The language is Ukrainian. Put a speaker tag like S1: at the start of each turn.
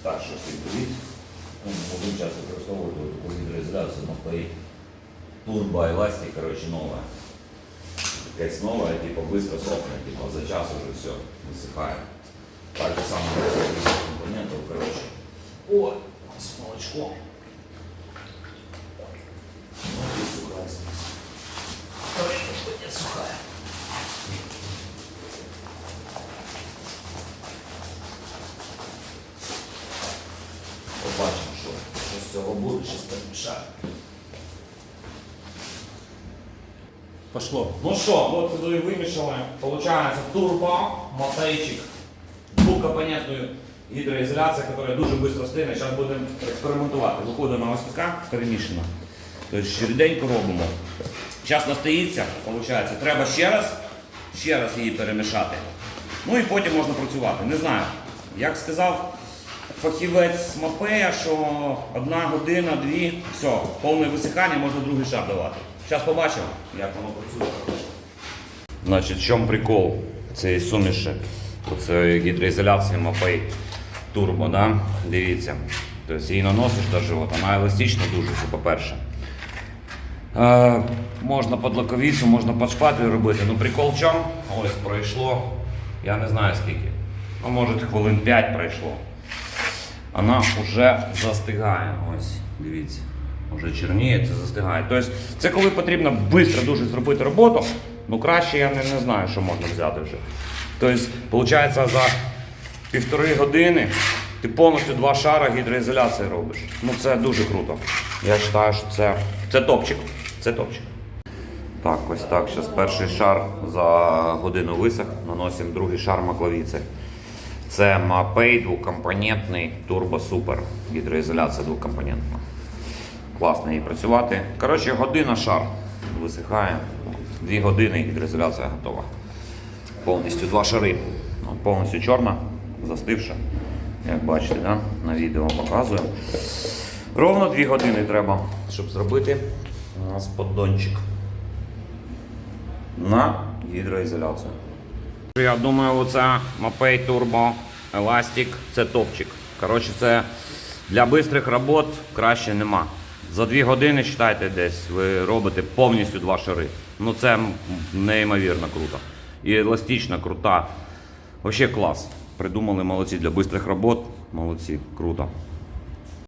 S1: старша світовіт. Ну, Один час використовувати таку гідроізоляцію напої турбо еластик, коротше, нова. Якась нова, типу, швидко сохне, типу, за час уже все висихає. Так же саме компонентів, коротше. О, з молочком. Побачимо, що, з цього буде, щось перемішаю.
S2: Пошло.
S1: Ну що, от туди вимішали. Получається турбо, мотейчик, двухкомпонентную гідроізоляція, яка дуже швидко стине. Зараз будемо експериментувати. Виходимо на ось така перемішана. Тобто швиденько робимо. Зараз настоїться, виходить, треба ще раз, ще раз її перемішати. Ну і потім можна працювати. Не знаю. Як сказав фахівець з Мапея, що одна година, дві, все, повне висихання, можна другий шар давати. Зараз побачимо, як воно працює. Значить, в чому прикол цієї суміші? Це гідроізоляція Мапей Турбо, да? дивіться. Тобто її наносиш на живот, вона еластична дуже, це по-перше. Е, можна під лаковицю, можна під шпатель робити. Ну прикол в чому? Ось пройшло, я не знаю скільки. Ну, може хвилин 5 пройшло. Вона вже застигає. Ось, дивіться. Вже чорніє, це застигає. Тобто, це коли потрібно швидко дуже зробити роботу, ну краще я не, не знаю, що можна взяти вже. Тобто, виходить, за півтори години ти повністю два шара гідроізоляції робиш. Ну це дуже круто. Я вважаю, що це, це топчик. Це топчик. Так, ось так. Зараз перший шар за годину висох, наносимо другий шар макловіці. Це Mapei двокомпонентний Turbo Super. Гідроізоляція двокомпонентна. Класно її працювати. Коротше, година шар висихає. Дві години гідроізоляція готова. Повністю два шари. Ну, Повністю чорна, застивша. Як бачите, да? на відео показую. Ровно дві години треба, щоб зробити у нас поддончик на гідроізоляцію. Я думаю, оце Mapei Turbo Elastic це топчик. Коротше, це для швидких робот краще нема. За дві години, вважайте, десь ви робите повністю два шари. Ну це неймовірно круто. І еластична, крута. Взагалі клас. Придумали молодці для швидких робот. Молодці, круто.